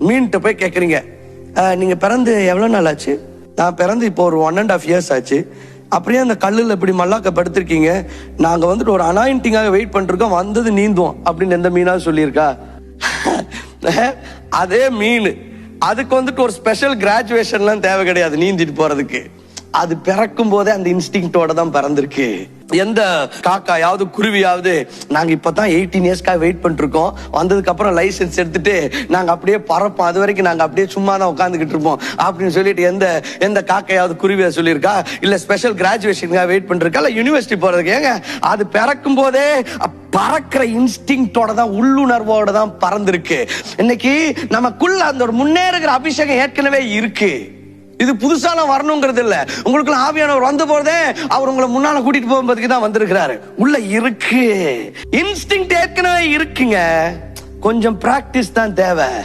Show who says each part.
Speaker 1: மீன்கிட்ட போய் கேட்குறீங்க நீங்கள் பிறந்து எவ்வளோ நாள் ஆச்சு? நான் பிறந்து இப்போ ஒரு ஒன் அண்ட் ஆஃப் இயர்ஸ் ஆச்சு. அப்படியே அந்த கல்லில் இப்படி மல்லாக்க படுத்திருக்கீங்க. நாங்கள் வந்துட்டு ஒரு அனாயிண்டிங்காக வெயிட் பண்ணிருக்கோம். வந்தது நீந்துவோம் அப்படின்னு எந்த மீனாக சொல்லியிருக்கா? அதே மீன். அதுக்கு வந்துட்டு ஒரு ஸ்பெஷல் கிராஜுவேஷன்லாம் தேவை கிடையாது நீந்திட்டு போறதுக்கு. அது பிறக்கும் போதே அந்த இன்ஸ்டிங்டோட தான் பிறந்திருக்கு. எந்த காக்காயாவது குருவியாவது நாங்க இப்பதான் எயிட்டீன் இயர்ஸ்க்காக வெயிட் பண்ணிருக்கோம். வந்ததுக்கு அப்புறம் லைசென்ஸ் எடுத்துட்டு நாங்க அப்படியே பறப்போம். அது வரைக்கும் நாங்க அப்படியே சும்மா தான் உட்காந்துக்கிட்டு இருப்போம். அப்படின்னு சொல்லிட்டு எந்த எந்த காக்கையாவது குருவியா சொல்லியிருக்கா? இல்ல ஸ்பெஷல் கிராஜுவேஷனுக்காக வெயிட் பண்ணிருக்கா? இல்ல யூனிவர்சிட்டி போறதுக்கு? ஏங்க அது பிறக்கும் போதே பறக்கிற இன்ஸ்டிங்டோட தான் உள்ளுணர்வோட தான் பறந்திருக்கு. இன்னைக்கு நமக்குள்ள அந்த ஒரு முன்னேறுகிற அபிஷேகம் ஏற்கனவே இருக்கு. இது புதுசால வரணுங்கிறது இல்ல. உங்களுக்கு ஆவியானவர் வந்து போறதே அவர் உங்களை முன்னால கூட்டிட்டு போகும்போதுக்கு தான் வந்திருக்கிறாரு. உள்ள இருக்கு. இன்ஸ்டிங் ஏற்கனவே இருக்குங்க. கொஞ்சம் பிராக்டிஸ் தான் தேவை.